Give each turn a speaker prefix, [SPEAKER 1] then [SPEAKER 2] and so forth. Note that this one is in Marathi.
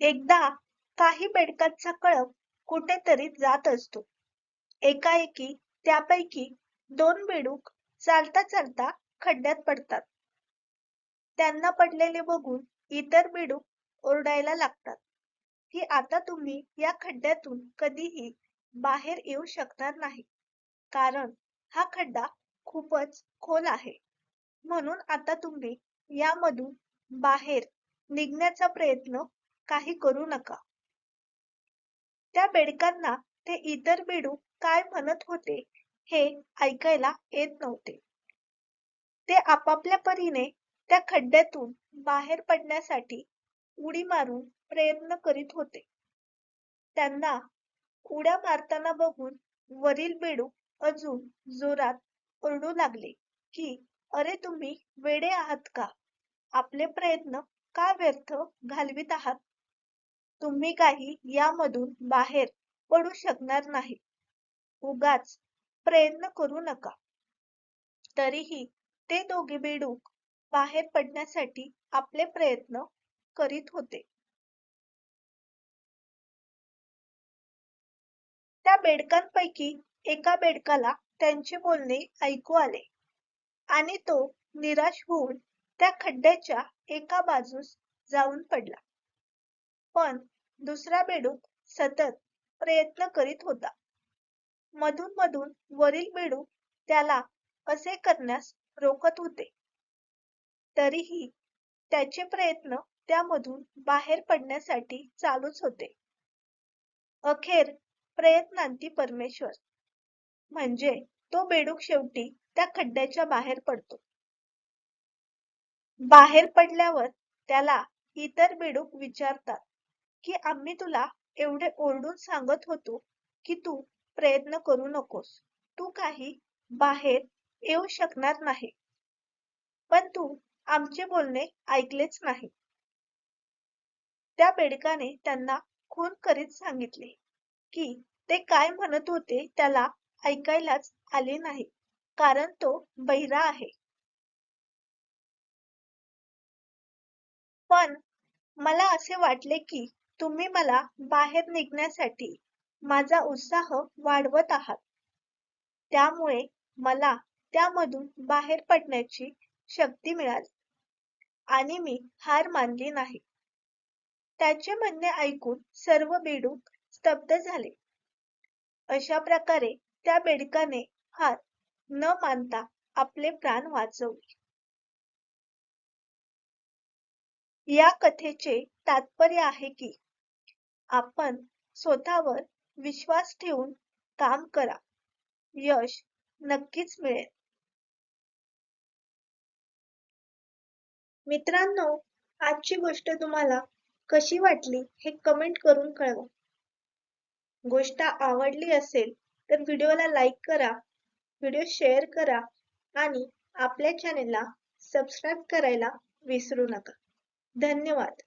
[SPEAKER 1] एकदा काही बेडकांचा कळप कुठेतरी जात असतो. एकाएकी त्यापैकी दोन बेडूक चालता चालता खड्ड्यात पडतात. त्यांना पडलेले बघून इतर बेडूक ओरडायला लागतात. की आता तुम्ही या खड्ड्यातून कधीही बाहेर येऊ शकणार नाही. कारण हा खड्डा खूपच खोल आहे. म्हणून आता तुम्ही यामधून बाहेर निघण्याचा प्रयत्न काही करू नका. त्या बेडकांना ते इतर बेडूक काय म्हणत होते हे ऐकायला येत नव्हते. ते आपापल्या परीने त्या खड्ड्यातून बाहेर पडण्यासाठी उडी मारून प्रयत्न करीत होते. त्यांना उड्या मारताना बघून वरील बेडूक अजून जोरात ओरडू लागले की अरे तुम्ही वेडे आहात का? आपले प्रयत्न का व्यर्थ घालवित आहात? तुम्ही काही यामधून बाहेर पडू शकणार नाही. उगाच प्रयत्न करू नका. तरीही ते दोघे बेडूक बाहेर पडण्यासाठी आपले प्रयत्न करीत होते. त्या बेडकांपैकी एका बेडकाला त्यांचे बोलणे ऐकू आले आणि तो निराश होऊन त्या खड्ड्याच्या एका बाजूस जाऊन पडला. पण दुसरा बेडूक सतत प्रयत्न करीत होता. मधून मधून वरील बेडूक त्याला असे करण्यास रोखत होते. तरीही त्याचे प्रयत्न त्यामधून बाहेर पडण्यासाठी चालूच होते. अखेर प्रयत्नांती परमेश्वर. म्हणजे तो बेडूक शेवटी त्या खड्ड्याच्या बाहेर पडतो. बाहेर पडल्यावर त्याला इतर बेडूक विचारतात. की आम्ही तुला एवढे ओरडून सांगत होतो की तू प्रयत्न करू नकोस. तू काही बाहेर येऊ शकणार नाही. पण तू आमचे बोलणे ऐकलेच नाही. त्या बेडकाने त्यांना खून करीत सांगितले की ते काय म्हणत होते त्याला ऐकायलाच आले नाही कारण तो बहिरा आहे. पण मला असे वाटले की तुम्ही मला बाहेर निघण्यासाठी माझा उत्साह वाढवत आहात. त्यामुळे मला त्यामधून बाहेर पडण्याची शक्ती मिळाली आणि मी हार मानली नाही. त्याचे म्हणणे ऐकून सर्व बेडूक स्तब्ध झाले. अशा प्रकारे त्या बेडकाने हार न मानता आपले प्राण वाचवले. या कथेचे तात्पर्य आहे की आपण स्वतःवर विश्वास ठेवून काम करा. यश नक्कीच मिळेल. मित्रांनो आजची गोष्ट तुम्हाला कशी वाटली हे कमेंट करून कळवा. गोष्ट आवडली असेल तर व्हिडिओला लाईक करा व्हिडिओ शेअर करा आणि आपल्या चॅनेलला सबस्क्राईब करायला विसरू नका. धन्यवाद.